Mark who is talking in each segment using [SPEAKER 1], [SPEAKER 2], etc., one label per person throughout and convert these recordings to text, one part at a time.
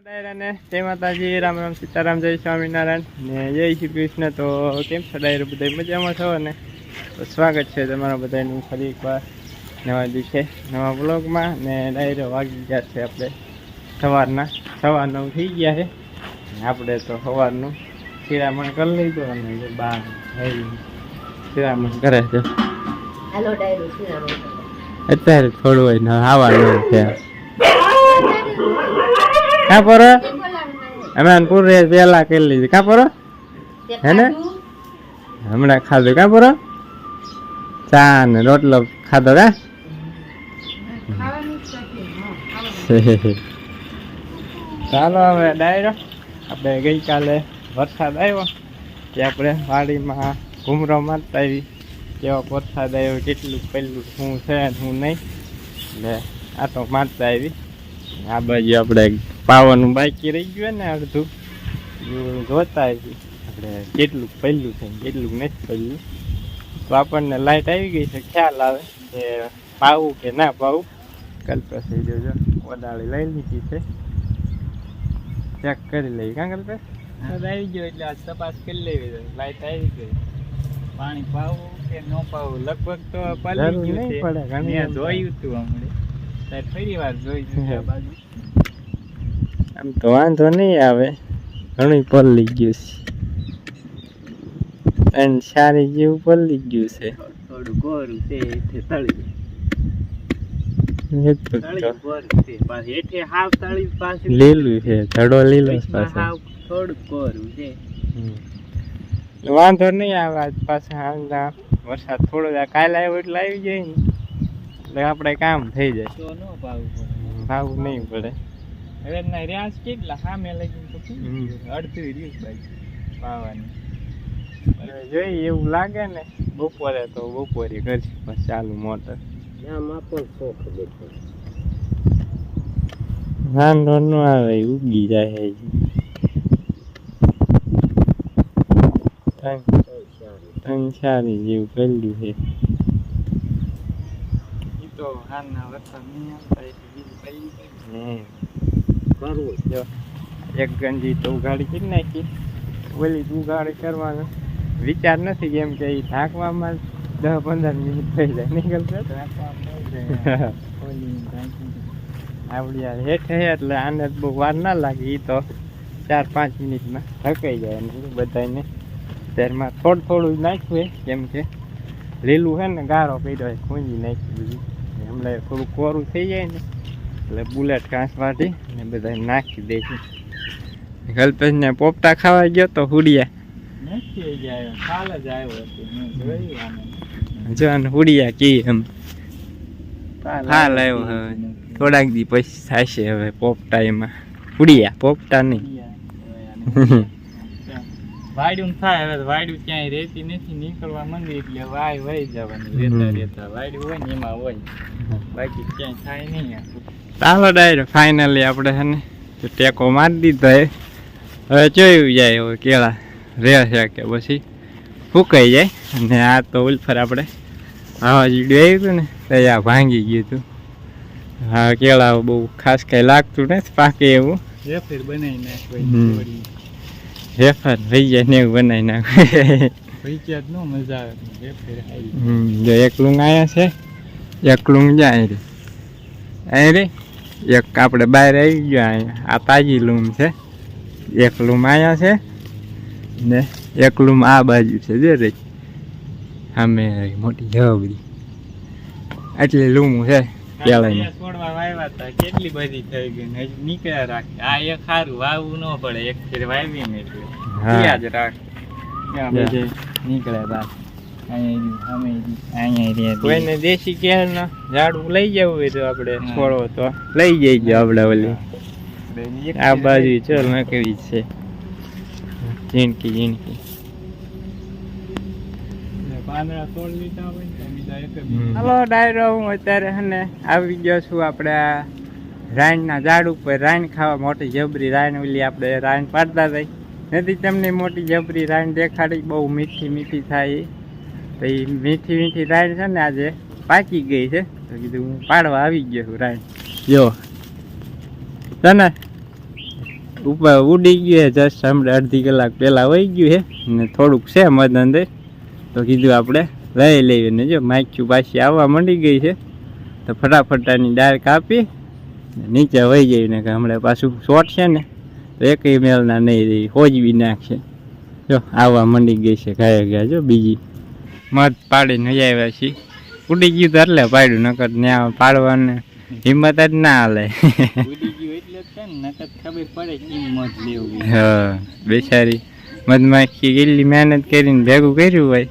[SPEAKER 1] ડાયરાને જય માતાજી રામ રામ સીતારામ જય સ્વામિનારાયણ ને જય શ્રી કૃષ્ણ. તો કેમ છો ડાયરો? બધા મજામાં છો? ને તો સ્વાગત છે તમારા બધાનું ફરી એકવાર નવા દિવસે નવા બ્લોગમાં ને ડાયરો વાગી ગયા છે આપણે સવારના સવાર નવ થઈ ગયા છે. આપણે તો સવારનું શિરામણ કરી લીધું અને જો શિરામણ કરે છે. અત્યારે થોડું હોય ને આવવાનું છે. કાં પર? અમે પૂરે પહેલાં કરી લીધી. કાં પર? હે ને? હમણાં ખાધું. કાં પર? ચા ને રોટલો ખાધો કા? ચાલો હવે ડાયરો. આપણે ગઈકાલે વરસાદ આવ્યો. કે આપણે વાડીમાં ઘૂમરો મારતા આવી. કેવો વરસાદ આવ્યો કેટલું પહેલું શું છે શું નહીં. એટલે આ તો મારતા આવી. આ બાજુ આપણે પાવાનું બાકી રહી ગયું ને અડધું. જોતા આપણે કેટલું પહેલું છે કેટલું નથી પહેલું તો આપણને લાઈટ આવી ગઈ છે ખ્યાલ આવે કે પાવું કે ના પાવું. કલ્પેશ થઈ જજો વડાળી લઈ લીધી છે. ચેક કરી લઈ કાં કલ્પેશ?
[SPEAKER 2] આવી ગયો એટલે આજ તપાસ કરી લેવી લાઈટ આવી ગઈ. પાણી પાવું કે ન પાવું લગભગ તો પાલી ગયું છે. જોયું તું હમણાં. ફરી વાર જોઈ છે બાજુ.
[SPEAKER 1] આમ તો વાંધો નહીં આવે. ઘણું પલળી ગયું છે. અને સારી જેવું પલળી ગયું છે.
[SPEAKER 2] થોડું ગોરું છે
[SPEAKER 1] એટલું
[SPEAKER 2] તળી.
[SPEAKER 1] લીલું છે ધડો લીલો વાંધો નહીં આવે આજ પાછા હાલના વરસાદ થોડો કાલે આવ્યો એટલે આવી જાય ને. એટલે આપણે કામ થઈ જાય. ભાવું નહીં પડે.
[SPEAKER 2] હવે ના રહ્યા કેટલા સામે લગીને. કેટલું? અડધું રહ્યું બાજુ પાવાનું
[SPEAKER 1] હવે જોઈએ એવું લાગે ને બપોરે તો બપોરે કરશે પછી ચાલુ મોટર.
[SPEAKER 3] પણ
[SPEAKER 1] વાંધો ન આવે ઉગી જાય ચારી જેવું કર્યું છે.
[SPEAKER 2] ઈ તો હાલના વરસાદ નહીં આવતા એટલે બીજું
[SPEAKER 3] કરવું
[SPEAKER 1] જો એક ગંજી તો ઉઘાડી કરી નાખી. ઓલી ઉઘાડી કરવાનો. વિચાર નથી કેમ કે એ ઢાંકવામાં દસ પંદર મિનિટ થઈ જાય. નીકળશે. આવડી હેઠે છે એટલે આને બહુ વાર ના લાગે. એ તો ચાર પાંચ મિનિટમાં ઢકાઈ જાય અને બધાને ત્યારમાં થોડું થોડું નાખ્યું કેમ કે લીલું છે ને ગારો કર્યો હોય ખૂંજી નાખ્યું બધું. હમણાં થોડું કોરું થઈ જાય ને. એટલે બુલેટ કાંસ વાટી ને બધા નાખી દે છે. કલ્પેશને પોપટા ખાવા ગયો તો હુડિયા.
[SPEAKER 2] જ
[SPEAKER 1] હુડિયા કી એમ. હાલ આવ્યો હવે. થોડાક દી પછી થશે હવે પોપટા એમાં. હુડિયા પોપટા નહીં.
[SPEAKER 2] વાયડું થાય હવે વાયડું ક્યાંય રહેતી નથી. નીકળવા મંદિર એટલે વાય વહી જવાની. રહેતા રહેતા વાયડું હોય ને એમાં હોય. બાકી ક્યાંય થાય નહીં.
[SPEAKER 1] ચાલો ડાયરેક્ટ ફાઇનલી આપણે છે ને ટેકો મારી દીધો એ હવે જોયું જાય હવે કેળા રહે છે કે પછી ફૂંકાઈ જાય. અને આ તો ઉલફર આપણે વાવાઝોડું આવ્યું હતું ને તો આ ભાંગી ગયું હતું. હા કેળા બહુ ખાસ કાંઈ લાગતું નથી પાકે એવું.
[SPEAKER 2] રેફર બનાવી નાખો
[SPEAKER 1] રેફર થઈ જાય ને એવું બનાવી નાખે
[SPEAKER 2] જ મજા આવે રેફર આવી
[SPEAKER 1] જો એક આયા છે એકલું જાય રે. અહીં રે. એક આપણે બહાર આવી ગયા અહીંયા આ તાજી લૂમ છે. એક લૂમ અહીંયા છે ને એક લૂમ આ બાજુ છે જે રે. સામે રહી મોટી જબરી. આટલી લૂમ છે
[SPEAKER 2] કેટલી બધી થઈ ગઈ નીકળ્યા રાખે. આ એક સારું વાવવું ન પડે એક ફેર વાવી ને એટલે. જ રાખ. નીકળ્યા બાર
[SPEAKER 1] કોઈને દેશી કેળના ઝાડવું લઈ જવું હોય તો આપણે. છોડો તો. લઈ જઈજો આપણે ઓલી આ બાજુ ચલ નકરી છે. ઝીણકી ઝીણકી.
[SPEAKER 2] પાંદડા તોડ લીધા હોય ને તો બીજા એક જ
[SPEAKER 1] હમ. હાલો ડાયરો હું અત્યારે હે આવી ગયો છું આપણે રાઈનના ઝાડ ઉપર. રાઈન ખાવા મોટી જબરી રાઈન ઓલી આપણે રાઈન પાડતા થઈ નથી તમને મોટી જબરી રાઈન દેખાડી બહુ મીઠી મીઠી થાય. તો મીઠી મીઠી રાઈન છે ને આજે પાકી ગઈ છે. તો કીધું હું પાડવા આવી ગયો છું જો. જો તને ઉપર ઉડી ગયું છે, જસ્ટ હમણાં અડધી કલાક પહેલાં વહી ગયું છે. ને થોડુંક છે મધ અંદર. તો કીધું આપણે લઈ લઈએ ને જો માખ્યું પાછી આવવા માંડી ગઈ છે. તો ફટાફટાની ડાળ કાપી નીચે વહી જઈ ને કે હમણાં પાછું શોર્ટ છે ને, તો એકય મેલના નહીં રહી, હોજવી નાખશે. જો, આવવા માંડી ગઈ છે ગયા ગયા જો, બીજી. મધ પાડીને વહી આવ્યા છીએ. ઉડી ગયું તો એટલે પાડ્યું નકર ત્યાં પાડવાને હિંમત જ ના હાલે.
[SPEAKER 2] ઉડી ગયું એટલે જ છે ને નકર ખબર પડે કેમ મધ લેવું
[SPEAKER 1] હા બેચારી મધમાખી કેટલી મહેનત કરીને ભેગું કર્યું હોય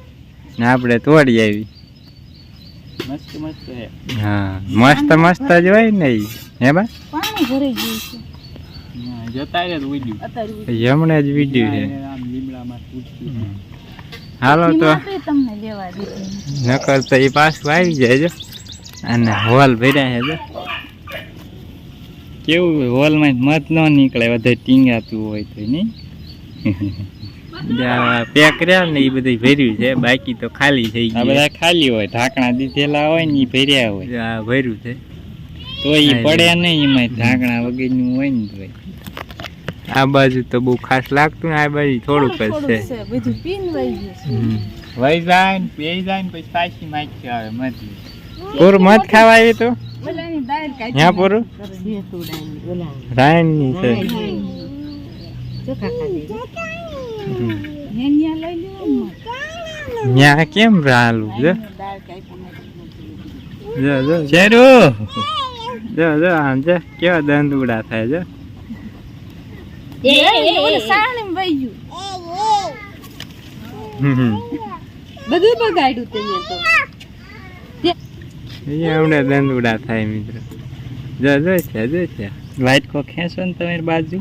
[SPEAKER 1] ને આપણે તોડી આવી.
[SPEAKER 2] મસ્ત મસ્ત હા
[SPEAKER 1] મસ્ત મસ્ત જ હોય ને હે બા?
[SPEAKER 4] પાણી ભરાઈ ગયું છે.
[SPEAKER 2] ના, જતા રહે તો ઉડ્યું.
[SPEAKER 4] અત્યારે
[SPEAKER 1] હમણાં જ વીડ્યું છે
[SPEAKER 2] આમ લીમડામાં તૂટતું
[SPEAKER 1] હમ. હાલો તો.
[SPEAKER 4] તમને લેવા દીધી.
[SPEAKER 1] નકર તો એ પાછું આવી જાય જો. અને હોલ ભર્યા છે જો.
[SPEAKER 2] કેવું હોલમાં મત ન નીકળે વધારે ટીંગાતું હોય તો નહીં?
[SPEAKER 1] પેક રહ્યા ને એ બધું ભર્યું છે. બાકી તો ખાલી થઈ ગયું
[SPEAKER 2] બધા ખાલી હોય. ઢાંકણા દીધેલા હોય ને એ ભર્યા હોય.
[SPEAKER 1] આ ભર્યું છે.
[SPEAKER 2] તો એ પડ્યા નહીં એમાં ઢાંકણા વગરનું હોય ને તો.
[SPEAKER 1] આ બાજુ તો બહુ ખાસ લાગતું ને આ બાજુ થોડુંક જ છે.
[SPEAKER 4] બધું પીન વહી ગયું
[SPEAKER 2] વહી જાય ને પી જાય ને પછી પાછી માખી આવે મધ
[SPEAKER 1] પૂર મત ખાવા આવી તો? ત્યાં પૂર? રાયણની છે. ન્યા કેમ રાલું? જો. જો જો.
[SPEAKER 2] શેરુ?
[SPEAKER 1] જો જો આમ જો કેવા દંદુડા થાય જો
[SPEAKER 4] એ ઓલે સાણી વહી ગયું
[SPEAKER 1] હમ.
[SPEAKER 4] બધું બગાડ્યું તમે તો.
[SPEAKER 1] હમણાં દંદુડા થાય મિત્ર. જો જો છે જો છે.
[SPEAKER 2] લાઈટ કો ખેંચો ને તમારી બાજુ.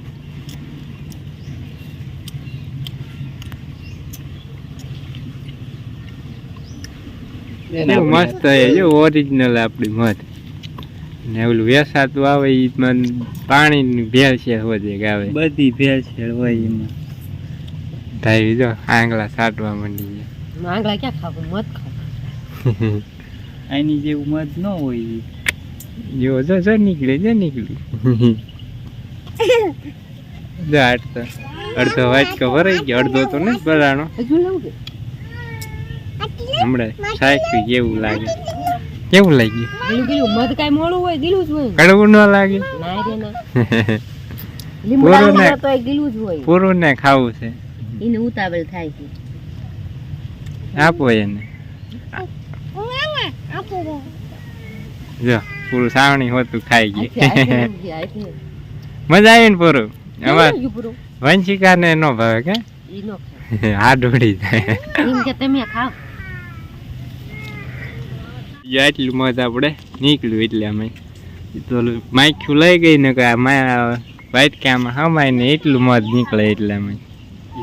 [SPEAKER 1] મસ્ત છે જો ઓરિજિનલ આપણી મધ ને ઓલું વેસાતું આવે એમાં મને પાણીની ભેળ છે હોજે આવે
[SPEAKER 2] બધી ભેળસેળ હોય એમાં.
[SPEAKER 1] ધાવી જો આંગળા સાટવા માંડી ગયા.
[SPEAKER 3] આંગળા ક્યાં ખાવું? મત ખાવ.
[SPEAKER 2] આની જેવું મત ન હોય
[SPEAKER 1] જો જો જો નીકળે જો નીકળી. જો આટતો અડધો વાચકો ભરાઈ ગયો અડધો તો નથી ભરાણો.
[SPEAKER 3] હજુ
[SPEAKER 1] હમણાં સાહેબ કેવું લાગે. કેવું લાગ્યું?
[SPEAKER 3] ગીલું ગીલું મધ કાઈ મોળું હોય ગીલું જ હોય.
[SPEAKER 1] કડવું ન લાગે?
[SPEAKER 3] ના રે ના. લીમડા
[SPEAKER 1] માં
[SPEAKER 3] તો ગીલું જ હોય.
[SPEAKER 1] પૂરું ને ખાવું છે.
[SPEAKER 3] એને ઉતાવળ થાય છે.
[SPEAKER 1] આપો એને. જો પૂરું સાવણી હોતું ખાઈ ગઈ. મજા આવી ને પૂરું અમાર વંશિકા ને ન ભાવે કે?
[SPEAKER 3] નો
[SPEAKER 1] ઢોળી જાય
[SPEAKER 3] એમ કે તમે ખાવ.
[SPEAKER 1] આટલું મધ આપણે નીકળ્યું એટલે અમે. તો માઇક માખ્યું લઈ ગઈ ને કે આ વાટકામાં હમાય ને એટલું મજ નીકળે એટલે અમે.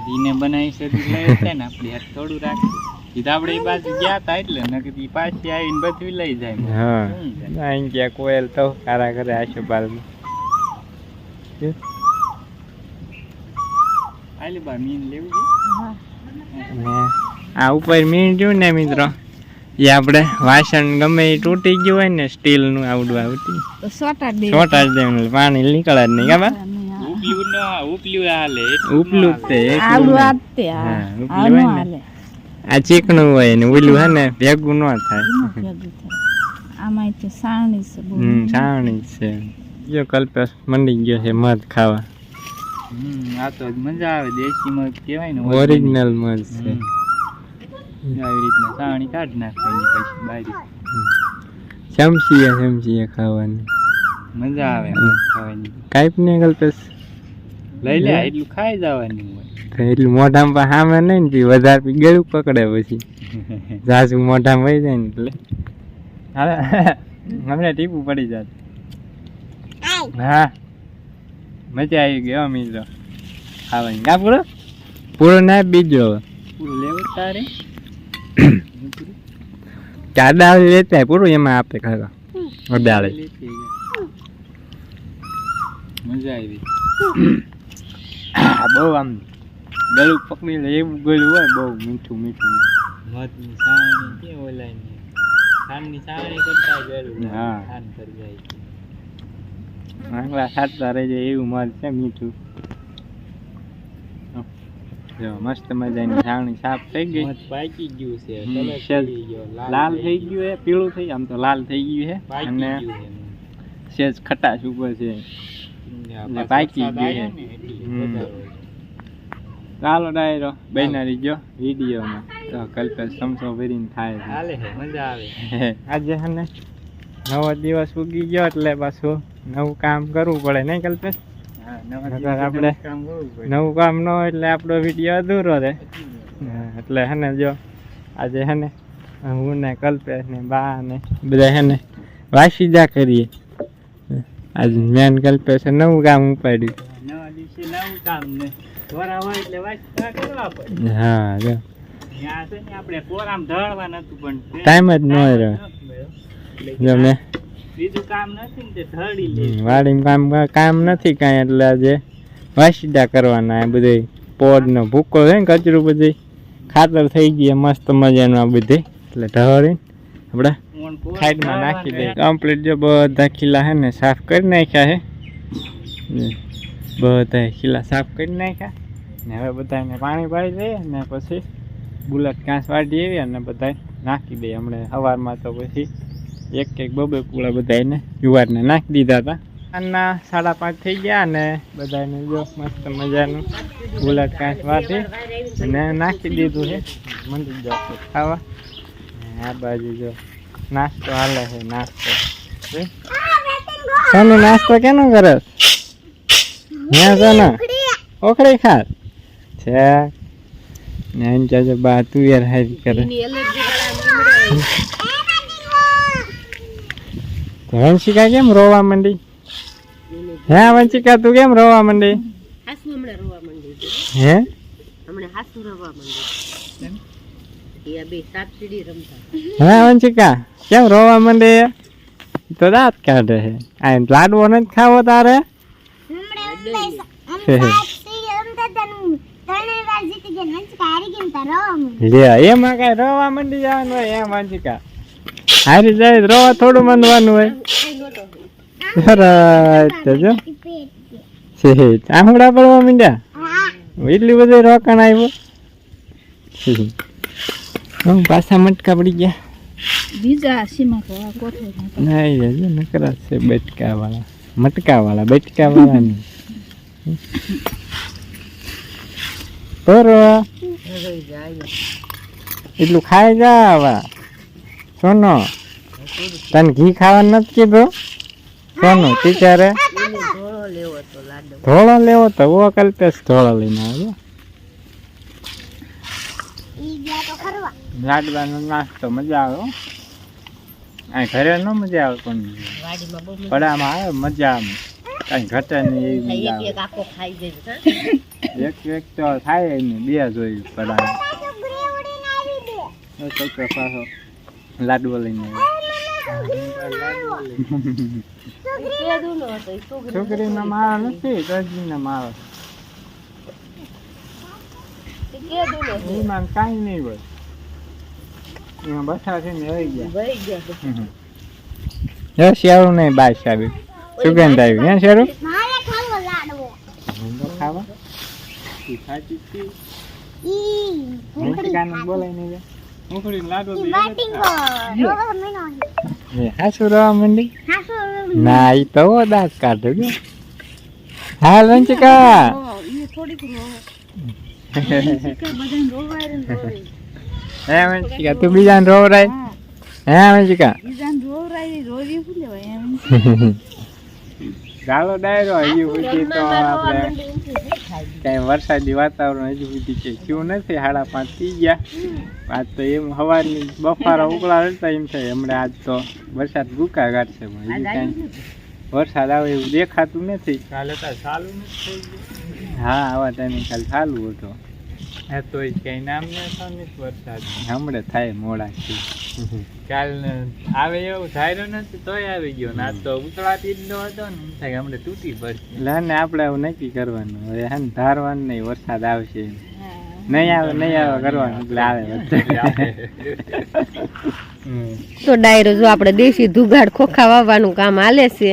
[SPEAKER 2] દીને બનાવી છે ને આપણી હાથ થોડું રાખવું ઈ આપણે એ બાજુ ગયા તા એટલે નકર ઈ પાછી આવીને બધું લઈ જાય.
[SPEAKER 1] હા. અહીં ગયા કોયલ તો કારા કરે આશો બાલમાં
[SPEAKER 2] આલી બા મીન લેવું છે?
[SPEAKER 4] હા.
[SPEAKER 1] આ ઉપર મીન જોયું ને મિત્રો? એ આપણે વાસણ ગમે એ તૂટી ગયું હોય ને સ્ટીલનું આવડું આવતી.
[SPEAKER 4] તો સોટા દે
[SPEAKER 1] છોટા જ દેવાનું પાણી નીકળે જ નહીં ખબર ઉપલું તે
[SPEAKER 4] આ
[SPEAKER 1] ઉપલી હોય ને. ચીકણું હોય ને ઓલું હે ને ભેગું ન થાય.
[SPEAKER 4] આમાં તો સાણી છે
[SPEAKER 1] હમ સાવણી છે. જો કલ્પેશ મંડી ગયો છે મધ ખાવા.
[SPEAKER 2] હમ આ તો મજા આવે દેશી મધ કહેવાય ને
[SPEAKER 1] ઓરિજિનલ મધ છે.
[SPEAKER 2] હમ. આવી રીતના સાવણી નાખે એની પછી બારી.
[SPEAKER 1] ચમચીએ ચમચીએ ખાવાની?
[SPEAKER 2] મજા આવે ખાવાની.
[SPEAKER 1] કાંઈક ને કલ્પેશ
[SPEAKER 2] લઈ લે એટલું ખાઈ જવાનું હોય.
[SPEAKER 1] એટલું મોઢામાં પણ સામે નહીં ને વધારે પી ગળું પકડે પછી. ઝાઝું મોઢામાં વહી જાય ને એટલે. હવે હમણાં ટીપું પડી જાય હા. મજા આવી ગઈ હો મિત્રો. ખાવાની. કા પૂરો? પૂરો ના બીજો
[SPEAKER 2] પૂરું લેવું તારે?
[SPEAKER 1] ચાદાળી લેતા પૂરું એમાં આપે ખાવા અડાળે
[SPEAKER 2] મજા આવી.
[SPEAKER 1] આ બહુ આમ ગળું પકડી લે એવું ગળું હોય બહુ મીઠું મીઠું.
[SPEAKER 2] મધની સાણી કે ઓલાની ખાંડની સાણી કરતા ગળું
[SPEAKER 1] હા.
[SPEAKER 2] ખાંડ કરી જાય
[SPEAKER 1] આંગળા સાતતા રહી જાય એવું મધ છે મીઠું. જો મસ્ત મજાની છાણી સાફ થઈ ગઈ.
[SPEAKER 2] પાકી ગયું છે.
[SPEAKER 1] લાલ થઈ ગયું. છે પીળું થઈ આમ તો લાલ થઈ ગયું છે અને સેજ ખટાશ ઉપર છે.
[SPEAKER 2] એટલે
[SPEAKER 1] પાકી ગયું છે. ચાલો ડાયરો બેનારી જો વિડીયોમાં. તો કલ્પેશ સમસો ભરીને થાય છે.
[SPEAKER 2] હાલે મજા આવે.
[SPEAKER 1] આજે હે ને નવો દિવસ ઉગી ગયો એટલે પાછું નવું કામ કરવું પડે નહીં કલ્પેશ? નકર આપણે
[SPEAKER 2] નવું કામ
[SPEAKER 1] ન હોય એટલે આપણો વીડિયો અધૂરો રહે. એટલે હે ને જો આજે હે ને હું ને કલ્પેશ ને બા ને બધા હે ને વાસીદા કરીએ. આજે મેન કલ્પેશે નવું કામ ઉપાડ્યું.
[SPEAKER 2] નવા દિવસે કામ ને
[SPEAKER 1] હા જો. ટાઈમ જ ન રહ્યો. જો મેં
[SPEAKER 2] બીજું કામ નથી ને તે ઢળી લે
[SPEAKER 1] વાડીમાં કામ કામ નથી કાંઈ એટલે આજે વાસીદા કરવાના એ બધે પોડનો ભૂકો છે ને કચરું બધી. ખાતર થઈ ગયા મસ્ત મજાનું આ બધે. એટલે ઢળી આપણે
[SPEAKER 2] કોરા
[SPEAKER 1] નાખી
[SPEAKER 2] દઈએ
[SPEAKER 1] કમ્પ્લીટ જો બધા ખીલા હે ને સાફ કરી નાખ્યા હે બધા ખીલા સાફ કરી નાખ્યા. ને હવે બધાને પાણી પાડી દઈએ ને પછી બુલેટ ઘાસ વાટી એવી અને બધા નાખી દઈએ. હમણાં સવારમાં તો પછી એક એક બબે કુળા બધાને જુવારને નાખી દીધા હતા આના સાડા પાંચ થઈ ગયા અને બધાને જો મસ્ત મજાનું ગુલાટ ઘાસ વાટી અને નાખી દીધું છે મંડી જાવ ખાવા. આ બાજુ જો નાસ્તો હાલે છે નાસ્તો. તને નાસ્તો કેનો કરે હે તને ઓખડી ખાસ. છે. ને એમ ચાચો બા તું યાર હારી કરે
[SPEAKER 3] એની એલર્જી વાળા
[SPEAKER 1] તો વંશિકા કેમ રોવા માંડી? હે વંશિકા તું કેમ રોવા માંડી?
[SPEAKER 3] હાસુ હમણાં રોવા માંડી
[SPEAKER 1] હે?
[SPEAKER 3] હમણાં હાસુ રોવા માંડી એ બે સાપ સીડી રમતા.
[SPEAKER 1] હે વંશિકા કેમ રોવા માંડે તો દાંત કાઢે હે. આ લાડવો નથી ખાવો તારે? લે એમાં કઈ રોવા માંડી જવાનું હોય એમ વંશિકા. હારી જાય રવા થોડું માંડવાનું હોય. સરસ તો જો છે આંગળા પડવા મીંડ્યા? એટલી બધી રોકાણ આવ્યો પાછા મટકા પડી ગયા.
[SPEAKER 4] બીજા સીમા તો આ કોઠે
[SPEAKER 1] નહીં નકરા છે બેટકા વાળા મટકા વાળા બેટકા નહીં એટલું ખાઈ જા હવે સોનો તને ઘી ખાવાનું નથી કીધું? સોનું ટીચરે
[SPEAKER 3] ધોળો લેવો તો
[SPEAKER 1] ઓ કલ્પેશ ધોળો લઈને આવ્યો. લાડવાનો નાસ્તો મજા આવે હો. આ ઘરે ન મજા આવે પણ
[SPEAKER 3] વાડીમાં બહુ મજા
[SPEAKER 1] પડામાં આવે મજા આમ કઈ ઘટે નહીં એવી મજા
[SPEAKER 3] એક એક આખો ખાઈ જાય. હા?
[SPEAKER 1] આવે એક એક તો થાય ને બે જોઈ પડામાં લાડવો લઈને
[SPEAKER 3] નો છોકરી
[SPEAKER 1] છોકરીનો માળો નથી દર્દીને ના
[SPEAKER 3] એ કઈ નો
[SPEAKER 1] કાંઈ નહીં હોય એમાં બસા છે ને રહી ગયા શેરું નહીં બાય સાહેબ સુગંધ આવી હે શેરું ખાવા? બોલાય નહીં એ ના ઈ તો ઓ દાંત કાઢે
[SPEAKER 4] એ રોવાય ને રોવે.
[SPEAKER 1] હે વંશિકા તું બીજાને રોવરાય? હે. વંશિકા ચાલો ડાયરો હજી સુધી તો આપણે કઈ વરસાદી વાતાવરણ હજુ સુધી છે થયું નથી સાડા પાંચ થઈ ગયા. આજ તો એમ હવાની બફારા ઉકળા રહેતા એમ થાય. હમણાં આજ તો વરસાદ ભૂકા કાઢશે પણ
[SPEAKER 3] આજ
[SPEAKER 1] કાંઈ વરસાદ આવે એવું દેખાતું નથી.
[SPEAKER 2] કાલે તો ચાલુ નથી
[SPEAKER 1] હા આવા ટાઈમે ખાલી ચાલુ હતો.
[SPEAKER 2] હા તો કઈ નામ ને નથી વરસાદ.
[SPEAKER 1] હમણાં થાય મોડાથી.
[SPEAKER 2] કાલ આવે એવું થાય નથી તોય આવી ગયો. ને આજ તો ઉતળાતી જ ન હતો ને થાય હમણાં તૂટી પડશે.
[SPEAKER 1] એટલે ને આપણે એવું નક્કી કરવાનું. હવે હે ને ધારવાનું નહીં વરસાદ આવશે. નહીં આવે નહીં આવે કરવાનું એટલે આવે હમ.
[SPEAKER 3] તો ડાયરો જો આપણે દેશી ધુગાડ ખોખા વાવવાનું કામ હાલે છે.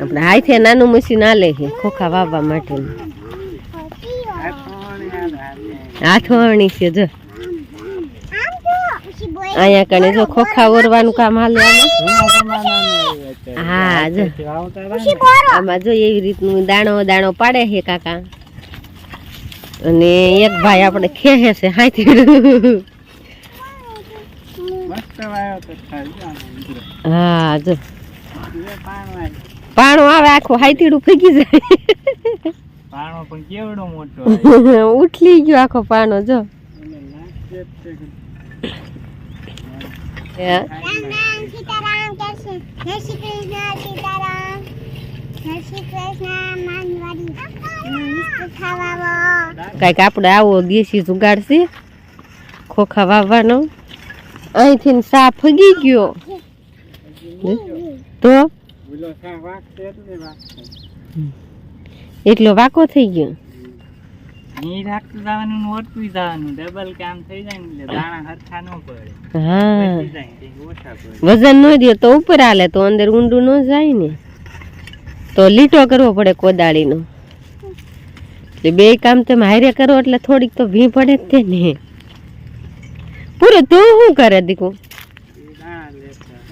[SPEAKER 3] આપણે હાથે નાનું મશીન હાલે છે ખોખા વાવવા માટે
[SPEAKER 1] આ પાણી આ
[SPEAKER 3] હાથવણી છે જો અહીંયા કણે જો ખોખા ઓરવાનું કામ હાલે. હા, જો. આમાં જો એવી રીતનું દાણો દાણો પાડે છે કાકા અને એક ભાઈ આપણે ખેહે છે હાથી. હા જો
[SPEAKER 1] પાણો આવે.
[SPEAKER 3] આખું હાથીડું ફેંકી જાય
[SPEAKER 2] પાણો પણ કેવડો મોટો
[SPEAKER 3] ઉઠલી ગયો આખો પાનો જો. કંઈક આપણે આવો દેશી જુગાડશે ખોખા વાવવાનો. અહીંથી સા ફગી ગયો. તો?
[SPEAKER 1] એટલે
[SPEAKER 3] વાકો થઈ ગયો.
[SPEAKER 2] ઈ રાખતું જવાનું ને જવાનું. ડબલ કામ થઈ જાય ને દાણા હરખા ન પડે.
[SPEAKER 3] હા. વજન ન દે તો ઉપર હાલે તો અંદર ઊંડું ન જાય ને. તો લીટો કરવો પડે કોદાળીનો. એટલે બે કામ તમે હારે કરો એટલે થોડીક તો ભી પડે જ તે ને. પૂરો તું શું કરે દીકુ.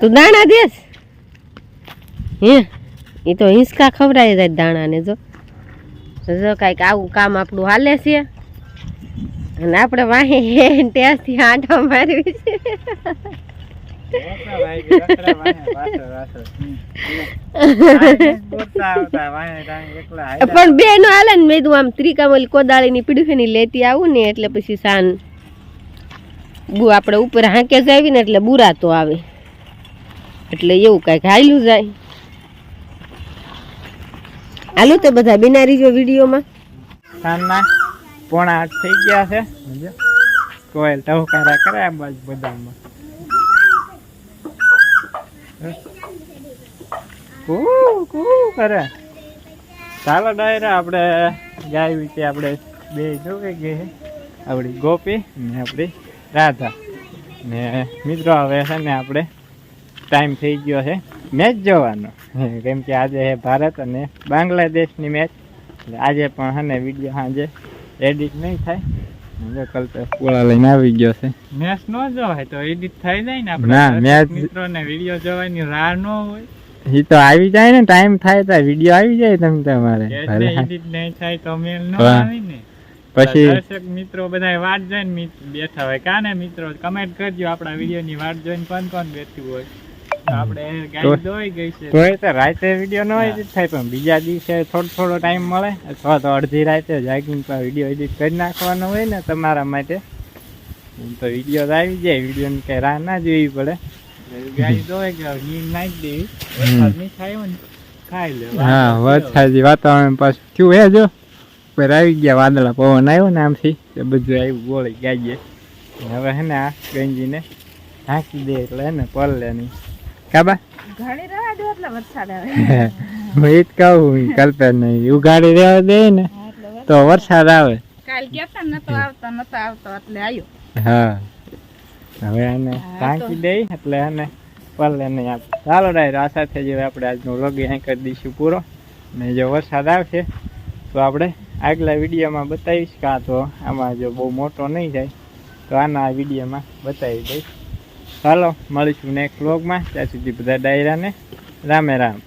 [SPEAKER 3] તું દાણા દેસ હે? એ તો હિંસકા ખવડાવી જાય દાણાને જો. જો કાંઈક આવું કામ આપણું હાલે છે. અને આપણે વાહે ત્યાંથી આંટો મારવી છે. પણ બે નો હાલે ને મેં આમ ત્રિકામલી કોદાળીની ની લેતી આવું ને એટલે પછી સાન બુ આપણે ઉપર હાંકે જ આવી ને એટલે બુરા તો આવે. એટલે એવું કાંઈક હાલ્યું જાય. હાલું તો બધા બિનારી જો વિડીયોમાં.
[SPEAKER 1] સાંજના પોણા આઠ થઈ ગયા છે? કોયલ ટહુકારા કરે આ બાજુ બધામાં કુ કુ કરે ચાલો ડાયરા, આપણે ગાય વિશે આપણે બે જોવે ગઈ આપણી ગોપી ને આપણી રાધા. ને મિત્રો, હવે છે ને આપણે ટાઈમ થઈ ગયો છે. મેચ જોવાનો. કેમ કે આજે હે ભારત અને બાંગ્લાદેશની મેચ. આજે પણ ને વીડિયો સાંજે એડિટ નહીં થાય. જો કલ્પેશ પોળા લઈને આવી ગયો છે.
[SPEAKER 2] મેચ નો જોવાય તો એડિટ થઈ જાય ને
[SPEAKER 1] ના, match-
[SPEAKER 2] મિત્રો વીડિયો જોવાની રાહ ન હોય.
[SPEAKER 1] એ તો આવી જાય ને ટાઈમ થાય તો વીડિયો આવી જાય તમે તમારે.
[SPEAKER 2] એડિટ નહીં થાય તો મેલ ન
[SPEAKER 1] હા.
[SPEAKER 2] ને.
[SPEAKER 1] પછી
[SPEAKER 2] દર્શક મિત્રો બધા વાટ જોઈને બેઠા હોય. કાને મિત્રો? કમેન્ટ કરજો આપણા વીડિયો ની વાટ જોઈને કોણ કોણ બેઠું હોય. આપણે
[SPEAKER 1] રાતે વીડિયો ન એડિટ થાય પણ બીજા દિવસે થોડો થોડો ટાઈમ મળે અથવા તો અડધી રાતે જાગીને વીડિયો એડિટ કરી નાખવાનો હોય ને તમારા માટે તો વીડિયો આવી જાય વિડીયોની કઈ રાહ ના જોવી પડે. વાતાવરણ પાછું થયું હે જો. ઉપર આવી ગયા વાદળા પવન આવ્યો ને આમથી તે બધું આવ્યું ગોળી ગાઈએ હવે હે ને આ ગંજીને હાંકી દે એટલે હે ને લે નહીં કાબા
[SPEAKER 4] ઘણી રહેવા દો એટલે વરસાદ આવે.
[SPEAKER 1] હું એ જ કહું નહીં. ઉગાડી રહેવા દે ને તો વરસાદ આવે.
[SPEAKER 4] કાલ કેતા નતો આવતો નતો આવતો એટલે આવ્યો
[SPEAKER 1] હા. હવે આને ઢાંકી દઈ એટલે આને પરલે નહીં આપ. ચાલો ડાયરો આ સાથે જે આપણે આજનો વ્લોગ અહીં કરી દઈશું પૂરો. ને જો વરસાદ આવશે તો આપણે આગલા વિડીયોમાં બતાવીશ કાં તો આમાં જો બહુ મોટો નહીં જાય તો આના વિડીયોમાં બતાવી દઈશ. ચાલો મળીશું નેક્સ્ટ વ્લોગમાં ત્યાં સુધી બધા ડાયરાને રામે રામ.